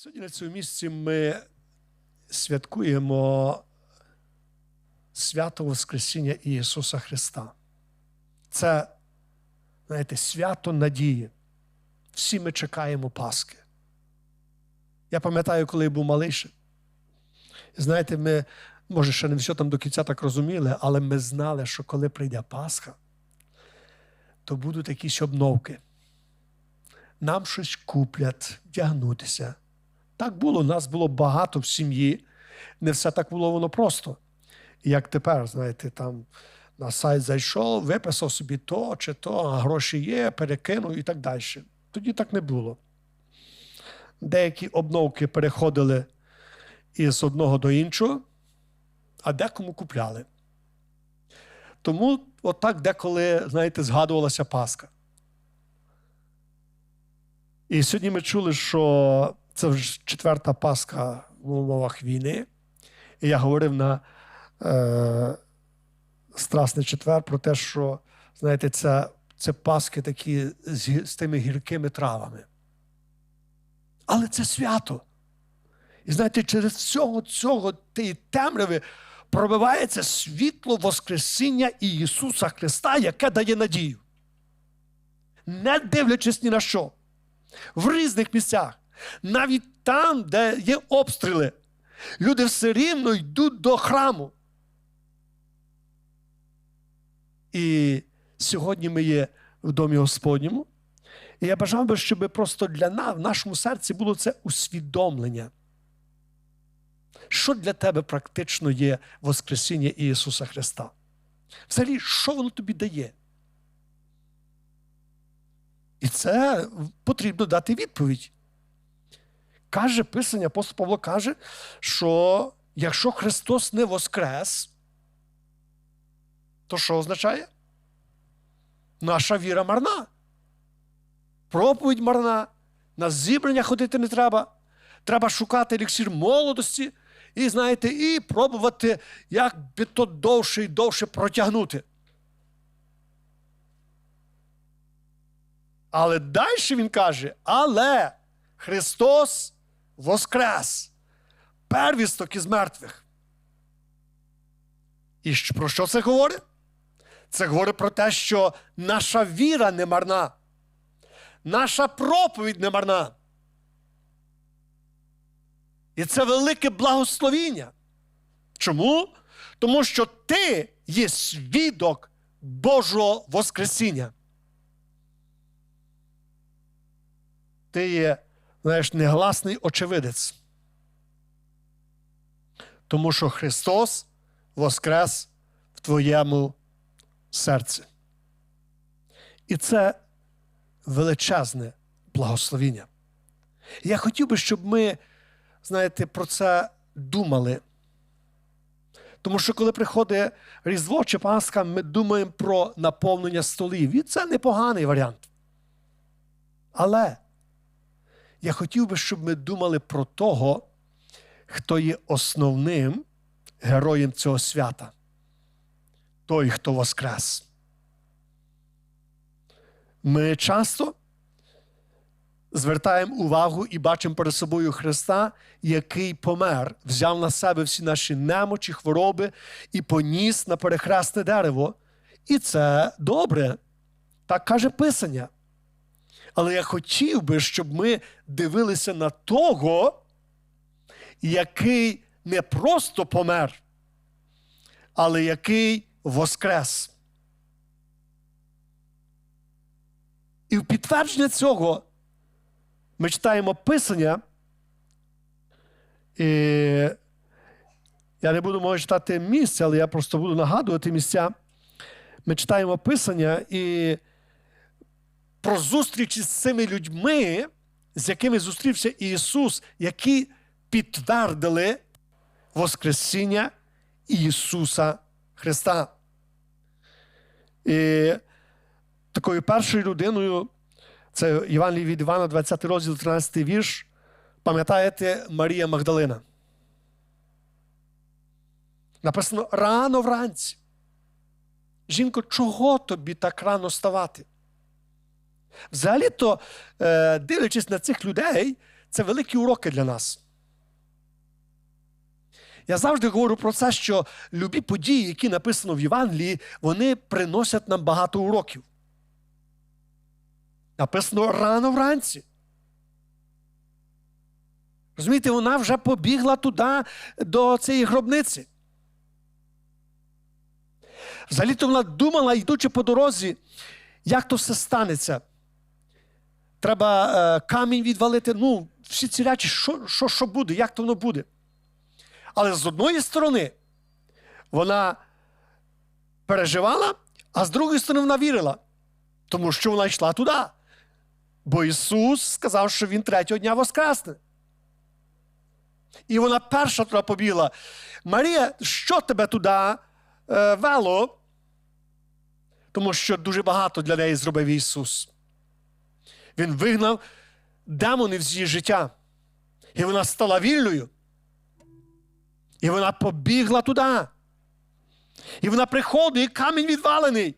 Сьогодні на цьому місці ми святкуємо свято Воскресіння Ісуса Христа. Це, знаєте, свято надії. Всі ми чекаємо Пасхи. Я пам'ятаю, коли я був малий. Знаєте, ми, може, ще не все там до кінця так розуміли, але ми знали, що коли прийде Пасха, то будуть якісь обновки. Нам щось куплять, вдягнутися. Так було, нас було багато в сім'ї. Не все так було воно просто. Як тепер, знаєте, там на сайт зайшов, виписав собі то чи то, а гроші є, перекинув і так далі. Тоді так не було. Деякі обновки переходили із одного до іншого, а декому купляли. Тому отак деколи, знаєте, згадувалася Пасха. І сьогодні ми чули, що це вже четверта Пасха в умовах війни. І я говорив на е, Страсний четвер про те, що, знаєте, це, це Пасхи такі з, з тими гіркими травами. Але це свято. І знаєте, через всього цього тієї темряви пробивається світло Воскресіння Ісуса Христа, яке дає надію. Не дивлячись ні на що. В різних місцях. Навіть там, де є обстріли, люди все рівно йдуть до храму. І сьогодні ми є в домі Господньому. І я бажав би, щоб просто для нас, в нашому серці було це усвідомлення. Що для тебе практично є Воскресіння Ісуса Христа? Взагалі, що воно тобі дає? І це потрібно дати відповідь. Каже Писання, апостол Павло каже, що якщо Христос не воскрес, то що означає? Наша віра марна. Проповідь марна, на зібрання ходити не треба. Треба шукати еліксір молодості і, знаєте, і пробувати, як би то довше і довше протягнути. Але далі він каже: але Христос воскрес, первісток із мертвих. І про що це говорить? Це говорить про те, що наша віра не марна, наша проповідь не марна. І це велике благословіння. Чому? Тому що ти є свідок Божого Воскресіння. Ти є, знаєш, негласний очевидець. Тому що Христос воскрес в твоєму серці. І це величезне благословіння. Я хотів би, щоб ми, знаєте, про це думали. Тому що коли приходить Різдво чи Пасха, ми думаємо про наповнення столів. І це непоганий варіант. Але я хотів би, щоб ми думали про того, хто є основним героєм цього свята. Той, хто воскрес. Ми часто звертаємо увагу і бачимо перед собою Христа, який помер, взяв на себе всі наші немочі, хвороби і поніс на перехресне дерево. І це добре. Так каже Писання. Але я хотів би, щоб ми дивилися на того, який не просто помер, але який воскрес. І в підтвердження цього ми читаємо Писання. І я не буду може читати місця, але я просто буду нагадувати місця. Ми читаємо Писання і про зустрічі з цими людьми, з якими зустрівся Ісус, які підтвердили Воскресіння Ісуса Христа. І такою першою людиною, це Євангелій від Івана, 20 розділ, 13 вірш. Пам'ятаєте Марія Магдалина? Написано рано вранці. Жінко, чого тобі так рано вставати? Взагалі-то, е, дивлячись на цих людей, це великі уроки для нас. Я завжди говорю про це, що любі події, які написано в Євангелії, вони приносять нам багато уроків. Написано рано вранці. Розумієте, вона вже побігла туди до цієї гробниці. Взагалі-то вона думала, йдучи по дорозі, як то все станеться. Треба е, камінь відвалити. Ну, всі ці речі, що, що, що буде, як то воно буде. Але з одної сторони, вона переживала, а з другої сторони, вона вірила, тому що вона йшла туди. Бо Ісус сказав, що Він третього дня воскресне. І вона перша туди побігла. Марія, що тебе туди е, вело? Тому що дуже багато для неї зробив Ісус. Він вигнав демонів з її життя. І вона стала вільною. І вона побігла туди. І вона приходить, і камінь відвалений.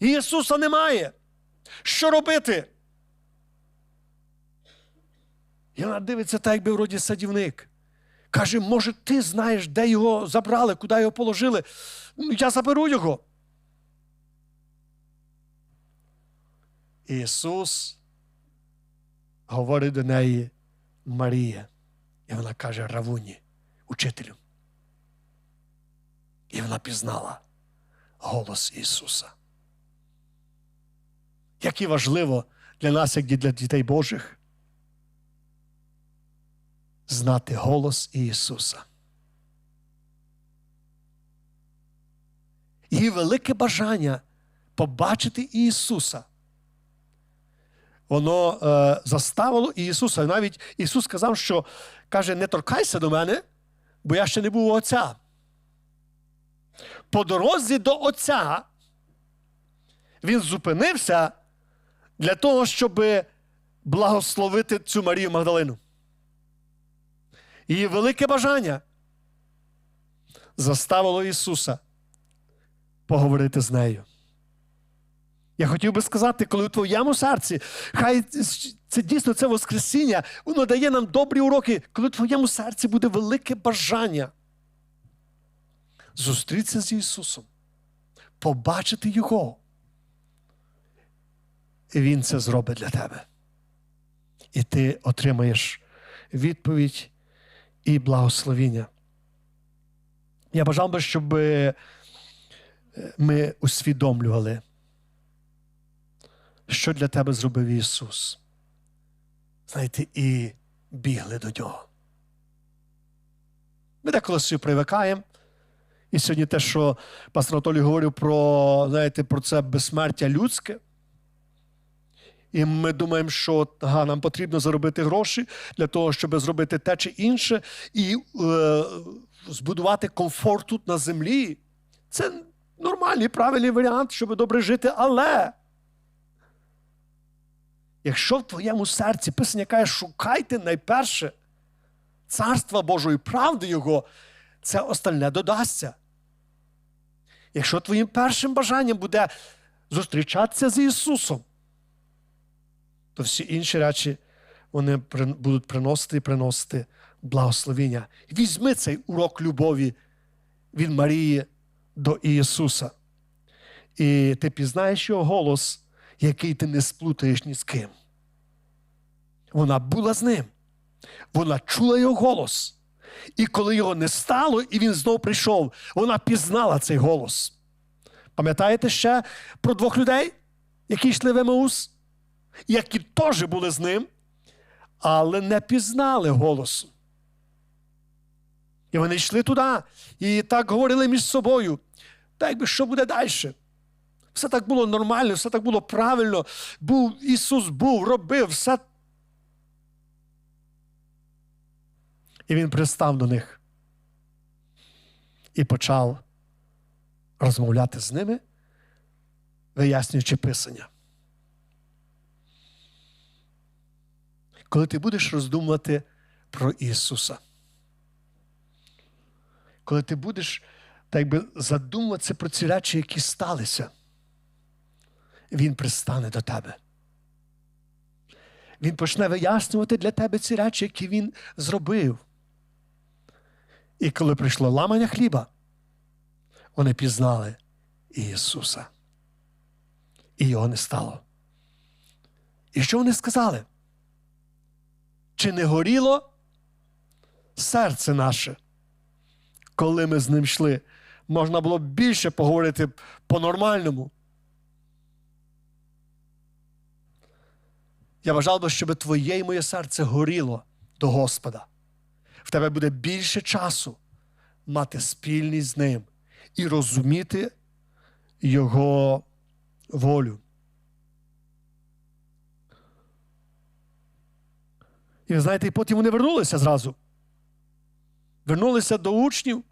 І Ісуса немає. Що робити? І вона дивиться, так, якби вроді садівник. Каже, може, ти знаєш, де його забрали, куди його положили. Ну, Я заберу його. Ісус говорить до неї Марія. І вона каже Равуні, учителю. І вона пізнала голос Ісуса. Як і важливо для нас, як для дітей Божих, знати голос Ісуса. Її велике бажання побачити Ісуса. Воно е, заставило Ісуса. Навіть Ісус сказав, що каже: не торкайся до мене, бо я ще не був у Отця. По дорозі до Отця він зупинився для того, щоб благословити цю Марію Магдалину. Її велике бажання заставило Ісуса поговорити з нею. Я хотів би сказати, коли у твоєму серці, хай це дійсно це Воскресіння, воно дає нам добрі уроки, коли у твоєму серці буде велике бажання зустрітися з Ісусом, побачити Його. І Він це зробить для тебе. І ти отримаєш відповідь і благословіння. Я бажав би, щоб ми усвідомлювали, що для тебе зробив Ісус. Знаєте, і бігли до нього. Ми деколи собі привикаємо. І сьогодні те, що пастор Анатолій говорив про, знаєте, про це безсмертя людське. І ми думаємо, що ага, нам потрібно заробити гроші для того, щоб зробити те чи інше, і е, збудувати комфорт тут на землі. Це нормальний, правильний варіант, щоб добре жити. Але якщо в твоєму серці писання каже, шукайте найперше царства Божої правди Його, це остальне додасться. Якщо твоїм першим бажанням буде зустрічатися з Ісусом, то всі інші речі вони будуть приносити і приносити благословення. Візьми цей урок любові від Марії до Ісуса. І ти пізнаєш його голос, який ти не сплутаєш ні з ким. Вона була з ним. Вона чула його голос. І коли його не стало, і він знов прийшов, вона пізнала цей голос. Пам'ятаєте ще про двох людей, які йшли в Емаус? які теж були з ним, але не пізнали голосу. І вони йшли туди і так говорили між собою. Так якби що буде далі? Все так було нормально, все так було правильно. Був Ісус був, робив все. І Він пристав до них і почав розмовляти з ними, вияснюючи Писання. коли ти будеш роздумувати про Ісуса. Коли ти будеш так би, задумуватися про ці речі, які сталися, Він пристане до тебе. Він почне вияснювати для тебе ці речі, які він зробив. І коли прийшло ламання хліба, вони пізнали Ісуса. І його не стало. І що вони сказали? Чи не горіло серце наше, коли ми з ним йшли? Можна було більше поговорити по-нормальному. Я бажав би, щоб твоє і моє серце горіло до Господа. В тебе буде більше часу мати спільність з ним і розуміти Його волю. І ви знаєте, і потім вони вернулися зразу. Вернулися до учнів.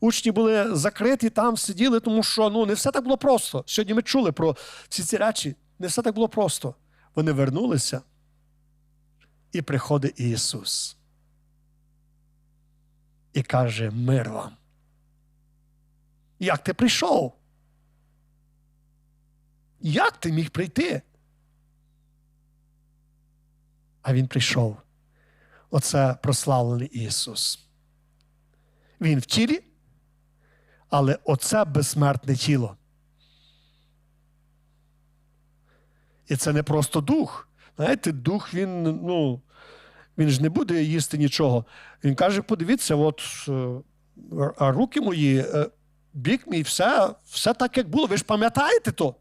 Учні були закриті, там сиділи, тому що ну, не все так було просто. Сьогодні ми чули про всі ці речі. Не все так було просто. Вони вернулися, і приходить Ісус. І каже: мир вам. Як ти прийшов? Як ти міг прийти? А Він прийшов. Оце прославлений Ісус. Він в тілі, але оце безсмертне тіло. І це не просто дух. Знаєте, дух, він ну, він ж не буде їсти нічого. Він каже: подивіться, от а руки мої, е, бік мій, все, все так, як було. Ви ж пам'ятаєте то?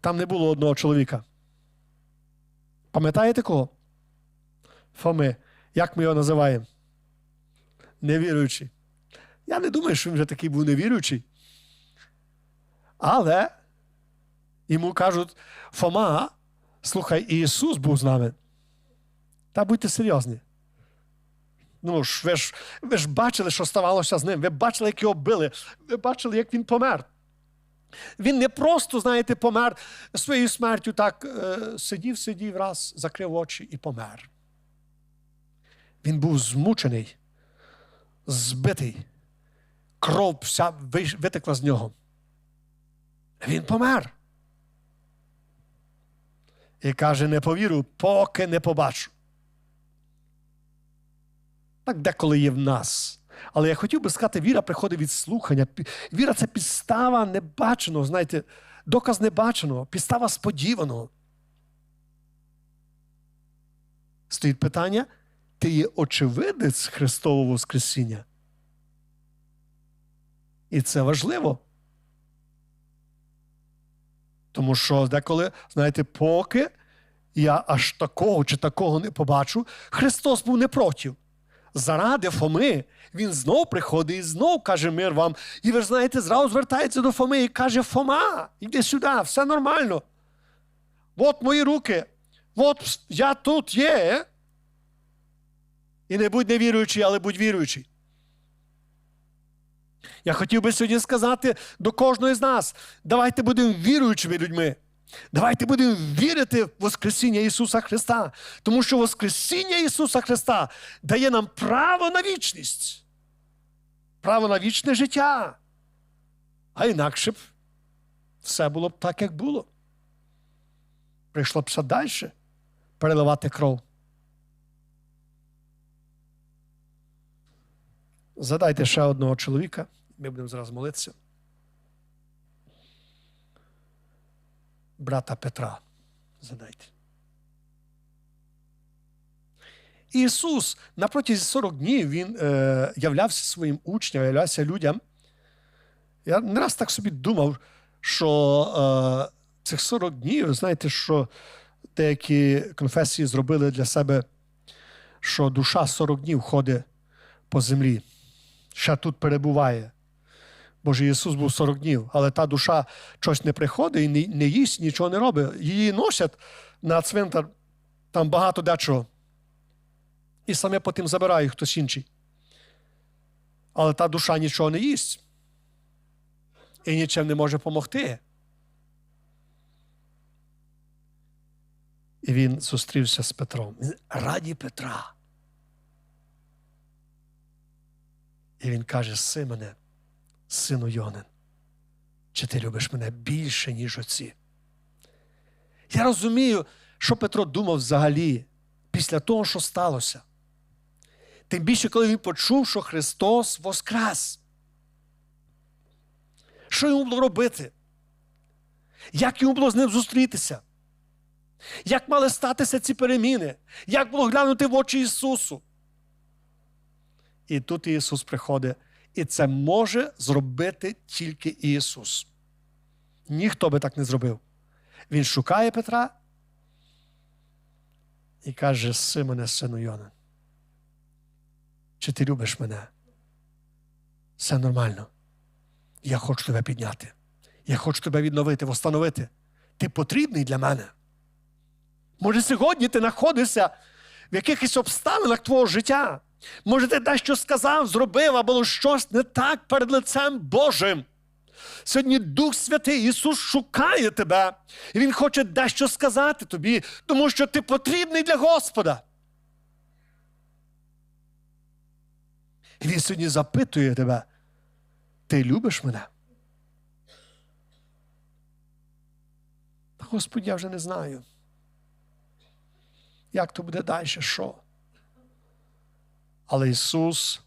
Там не було одного чоловіка. Пам'ятаєте кого? Фоми. Як ми його називаємо? Невіруючий. Я не думаю, що він вже такий був невіруючий. Але йому кажуть, Фома, слухай, Ісус був з нами. Та будьте серйозні. Ну, ж, ви ж ви ж бачили, що ставалося з ним. Ви бачили, як його били, ви бачили, як він помер. Він не просто, знаєте, помер своєю смертю, так е, сидів, сидів раз, закрив очі і помер. Він був змучений, збитий, кров вся витекла з нього. Він помер. І каже: не повірю, поки не побачу. Так деколи є в нас. Але я хотів би сказати, віра приходить від слухання. Віра це підстава небаченого, знаєте, доказ небаченого, підстава сподіваного. Стоїть питання: ти є очевидець Христового Воскресіння? І це важливо. Тому що деколи, знаєте, поки я аж такого чи такого не побачу, Христос був не проти. Заради Фоми він знов приходить і знов каже мир вам. І ви знаєте, зразу звертається до Фоми і каже: Фома, іди сюди, все нормально. От мої руки, от я тут є. І не будь невіруючий, але будь віруючий. Я хотів би сьогодні сказати до кожного з нас: давайте будемо віруючими людьми. Давайте будемо вірити в Воскресіння Ісуса Христа, тому що Воскресіння Ісуса Христа дає нам право на вічність, право на вічне життя. А інакше б все було б так, як було. Прийшло б все далі переливати кров. Задайте ще одного чоловіка, ми будемо зараз молитися. брата Петра. Задайте. Ісус на протязі 40 днів Він е, являвся своїм учням, являвся людям. Я не раз так собі думав, що е, цих 40 днів, знаєте, що деякі конфесії зробили для себе, що душа 40 днів ходить по землі, ще тут перебуває. Боже Ісус був 40 днів, але та душа щось не приходить і не, їсть, нічого не робить. Її носять на цвинтар, там багато дечого. І саме потім забирає хтось інший. Але та душа нічого не їсть. І нічим не може допомогти. І він зустрівся з Петром. Раді Петра. І він каже: Симоне, сину Йонин, чи ти любиш мене більше, ніж оці? Я розумію, що Петро думав взагалі після того, що сталося. Тим більше, коли він почув, що Христос воскрес. Що йому було робити? Як йому було з ним зустрітися? Як мали статися ці переміни? Як було глянути в очі Ісусу? І тут Ісус приходить, і це може зробити тільки Ісус. Ніхто би так не зробив. Він шукає Петра і каже: Симоне, сину Йона, чи ти любиш мене? Все нормально. Я хочу тебе підняти. Я хочу тебе відновити, встановити. Ти потрібний для мене. Може, сьогодні ти знаходишся в якихось обставинах твого життя. Може, ти дещо сказав, зробив, або було щось не так перед лицем Божим. Сьогодні Дух Святий Ісус шукає тебе, і Він хоче дещо сказати тобі, тому що ти потрібний для Господа. І Він сьогодні запитує тебе, ти любиш мене? Господь, я вже не знаю. Як то буде далі, що? Але Ісус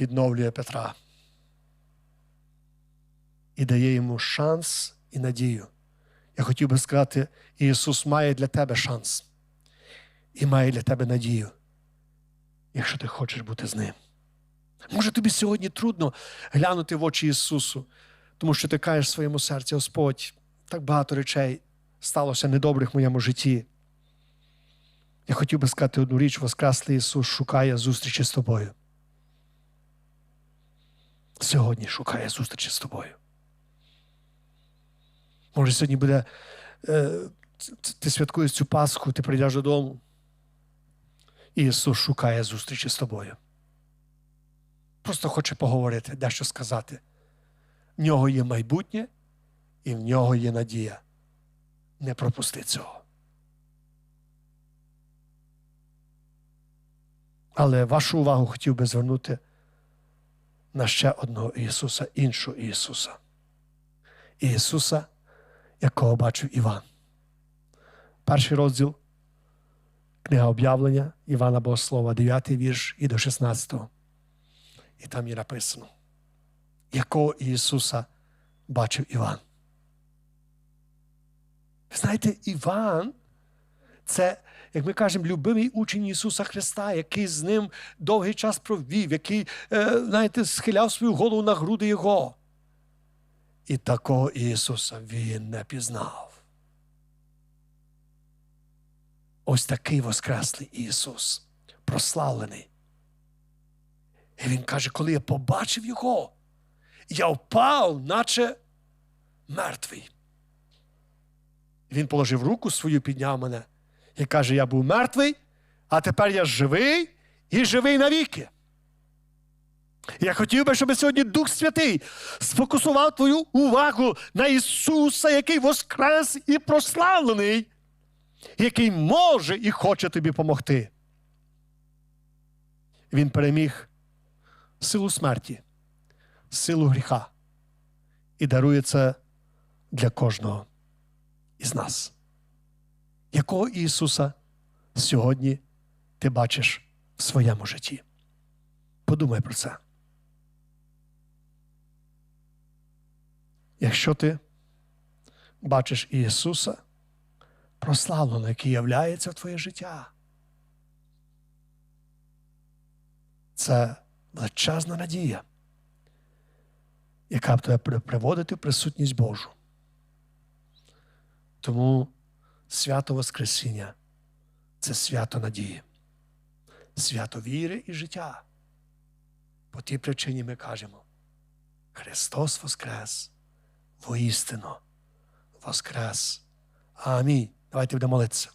відновлює Петра і дає йому шанс і надію. Я хотів би сказати, Ісус має для тебе шанс і має для тебе надію, якщо ти хочеш бути з ним. Може, тобі сьогодні трудно глянути в очі Ісусу, тому що ти кажеш в своєму серці, Господь, так багато речей сталося недобрих в моєму житті. Я хотів би сказати одну річ, Воскреслий Ісус шукає зустрічі з тобою. Сьогодні шукає зустрічі з тобою. Може, сьогодні буде, е, ти святкуєш цю Пасху, ти прийдеш додому. І Ісус шукає зустрічі з тобою. Просто хоче поговорити, дещо сказати. В нього є майбутнє і в нього є надія. Не пропусти цього. Але вашу увагу хотів би звернути на ще одного Ісуса, іншого Ісуса. Ісуса, якого бачив Іван. Перший розділ книга об'явлення Івана Богослова, 9 вірш і до 16. І там є написано, якого Ісуса бачив Іван. Знаєте, Іван це, як ми кажемо, любимий учень Ісуса Христа, який з ним довгий час провів, який, е, знаєте, схиляв свою голову на груди Його. І такого Ісуса він не пізнав. Ось такий Воскреслий Ісус, прославлений. І Він каже, коли я побачив Його, я впав, наче мертвий. Він положив руку свою, підняв мене і каже: Я був мертвий, а тепер я живий і живий навіки. Я хотів би, щоб сьогодні Дух Святий сфокусував твою увагу на Ісуса, який воскрес і прославлений, який може і хоче тобі допомогти. Він переміг силу смерті, силу гріха і дарує це для кожного із нас. Якого Ісуса сьогодні ти бачиш в своєму житті? Подумай про це. Якщо ти бачиш Ісуса, прославленого, який являється в твоє життя, це величезна надія, яка б тебе буде приводити в присутність Божу. Тому свято Воскресіння це свято надії, свято віри і життя. По тій причині ми кажемо: Христос Воскрес, воістину Воскрес. Амінь. Давайте будемо молитися.